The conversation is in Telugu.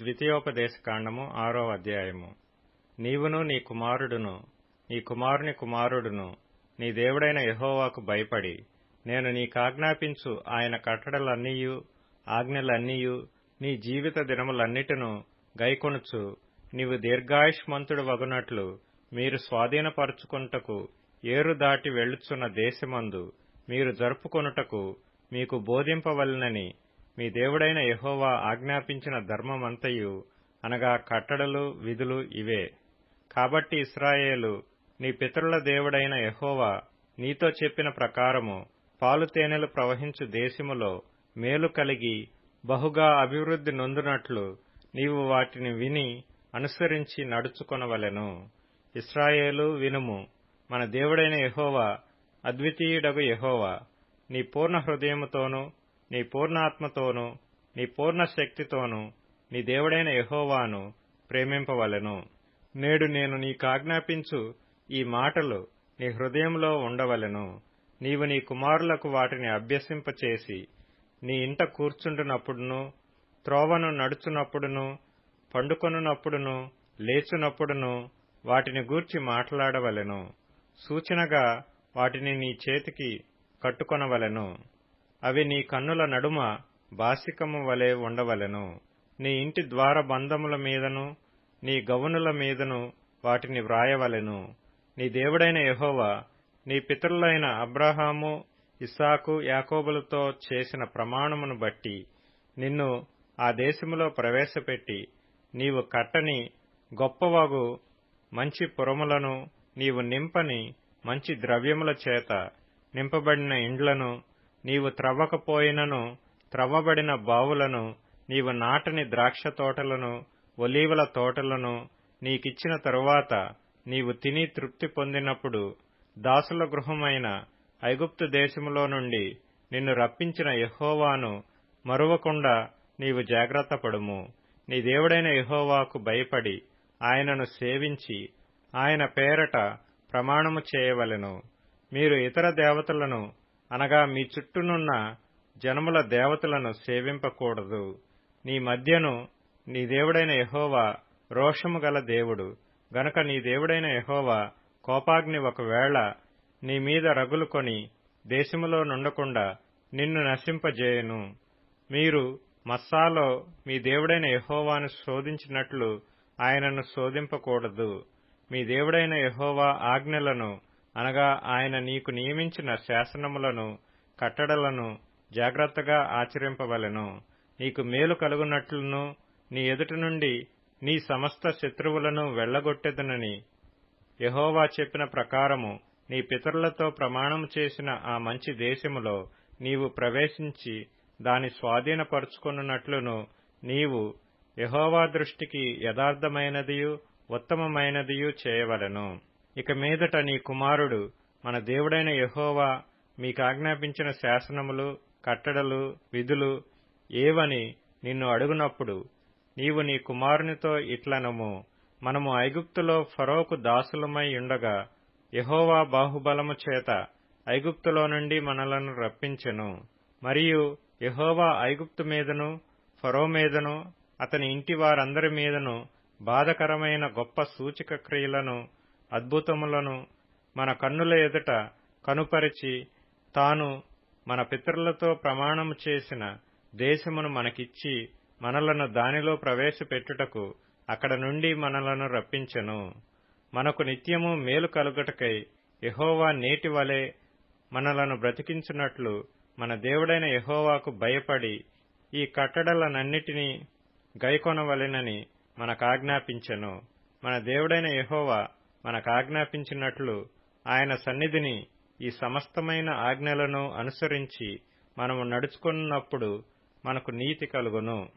ద్వితీయోపదేశ కాండము ఆరో అధ్యాయము. నీవును నీ కుమారుడును నీ కుమారుని కుమారుడును నీ దేవుడైన యహోవాకు భయపడి నేను నీకాజ్ఞాపించు ఆయన కట్టడలన్నీయు ఆజ్ఞలన్నీయు నీ జీవిత దినములన్నిటిను గైకొనుచు నీవు దీర్ఘాయుష్మంతుడు వగునట్లు మీరు స్వాధీనపరుచుకుంటకు ఏరు దాటి వెళ్ళుచున్న దేశమందు మీరు జరుపుకొనుటకు మీకు బోధింపవలనని మీ దేవుడైన యహోవా ఆజ్ఞాపించిన ధర్మమంతయు అనగా కట్టడలు విధులు ఇవే. కాబట్టి ఇస్రాయేలు నీ పితరుల దేవుడైన యహోవా నీతో చెప్పిన ప్రకారము పాలు తేనెలు ప్రవహించు దేశములో మేలు కలిగి బహుగా అభివృద్ధి నొందునట్లు నీవు వాటిని విని అనుసరించి నడుచుకొనవలెను. ఇస్రాయేలు వినుము మన దేవుడైన యహోవా అద్వితీయుడగు యహోవా నీ పూర్ణ హృదయముతోనూ నీ పూర్ణాత్మతోనూ నీ పూర్ణ శక్తితోనూ నీ దేవుడైన యహోవాను ప్రేమింపవలెను. నేడు నేను నీకాజ్ఞాపించు ఈ మాటలు నీ హృదయంలో ఉండవలెను. నీవు నీ కుమారులకు వాటిని అభ్యసింపచేసి నీ ఇంట కూర్చుంటున్నప్పుడును త్రోవను నడుచునప్పుడును పండుకొనున్నప్పుడును లేచునప్పుడును వాటిని గూర్చి మాట్లాడవలెను. సూచనగా వాటిని నీ చేతికి కట్టుకొనవలెను. అవి నీ కన్నుల నడుమ బాసికము వలె ఉండవలెను. నీ ఇంటి ద్వార బంధముల మీదను నీ గవనుల మీదను వాటిని వ్రాయవలెను. నీ దేవుడైన యహోవా నీ పితరులైన అబ్రహాము ఇస్సాకు యాకోబులతో చేసిన ప్రమాణమును బట్టి నిన్ను ఆ దేశములో ప్రవేశపెట్టి నీవు కట్టని గొప్పవాగు మంచి పురములను నీవు నింపని మంచి ద్రవ్యముల చేత నింపబడిన ఇండ్లను నీవు త్రవ్వకపోయినను త్రవ్వబడిన బావులను నీవు నాటని ద్రాక్ష తోటలను ఒలీవల తోటలను నీకిచ్చిన తరువాత నీవు తిని తృప్తి పొందినప్పుడు దాసుల గృహమైన ఐగుప్తు దేశములో నుండి నిన్ను రప్పించిన యహోవాను మరువకుండా నీవు జాగ్రత్త పడుము. నీ దేవుడైన యహోవాకు భయపడి ఆయనను సేవించి ఆయన పేరట ప్రమాణము చేయవలెను. మీరు ఇతర దేవతలను అనగా మీ చుట్టూనున్న జనముల దేవతలను సేవింపకూడదు. నీ మధ్యను నీ దేవుడైన యహోవా రోషము గల దేవుడు. గనుక నీ దేవుడైన యహోవా కోపాగ్ని ఒకవేళ నీ మీద రగులుకొని దేశములో నుండకుండా నిన్ను నశింపజేయును. మీరు మస్సాలో మీ దేవుడైన యహోవాను శోధించినట్లు ఆయనను శోధింపకూడదు. మీ దేవుడైన యహోవా ఆజ్ఞలను అనగా ఆయన నీకు నియమించిన శాసనములను కట్టడలను జాగ్రత్తగా ఆచరింపవలెను. నీకు మేలు కలుగునట్లును నీ ఎదుటి నుండి నీ సమస్త శత్రువులను వెళ్ళగొట్టెదనని యహోవా చెప్పిన ప్రకారము నీ పితరులతో ప్రమాణము చేసిన ఆ మంచి దేశములో నీవు ప్రవేశించి దాని స్వాధీనపరుచుకొనున్నట్లును నీవు యహోవా దృష్టికి యథార్థమైనదియు ఉత్తమమైనదియు చేయవలెను. ఇక మీదట నీ కుమారుడు మన దేవుడైన యహోవా మీకాజ్ఞాపించిన శాసనములు కట్టడలు విధులు ఏవని నిన్ను అడుగునప్పుడు నీవు నీ కుమారునితో ఇట్లనము. మనము ఐగుప్తులో ఫరోకు దాసులమై ఉండగా యహోవా బాహుబలము చేత ఐగుప్తులో నుండి మనలను రప్పించెను. మరియు యహోవా ఐగుప్తు మీదను ఫరో మీదను అతని ఇంటి వారందరి మీదను బాధకరమైన గొప్ప సూచిక క్రియలను అద్భుతములను మన కన్నుల ఎదుట కనుపరిచి తాను మన పితరులతో ప్రమాణము చేసిన దేశమును మనకిచ్చి మనలను దానిలో ప్రవేశపెట్టుటకు అక్కడ నుండి మనలను రప్పించెను. మనకు నిత్యము మేలు కలుగుటకై యహోవా నేటి వలె మనలను బ్రతికించున్నట్లు మన దేవుడైన యహోవాకు భయపడి ఈ కట్టడలనన్నిటినీ గైకొనవలెనని మనకాజ్ఞాపించెను మన దేవుడైన యహోవా మనకాజ్ఞాపించినట్లు ఆయన సన్నిధిని ఈ సమస్తమైన ఆజ్ఞలను అనుసరించి మనము నడుచుకున్నప్పుడు మనకు నీతి కలుగును.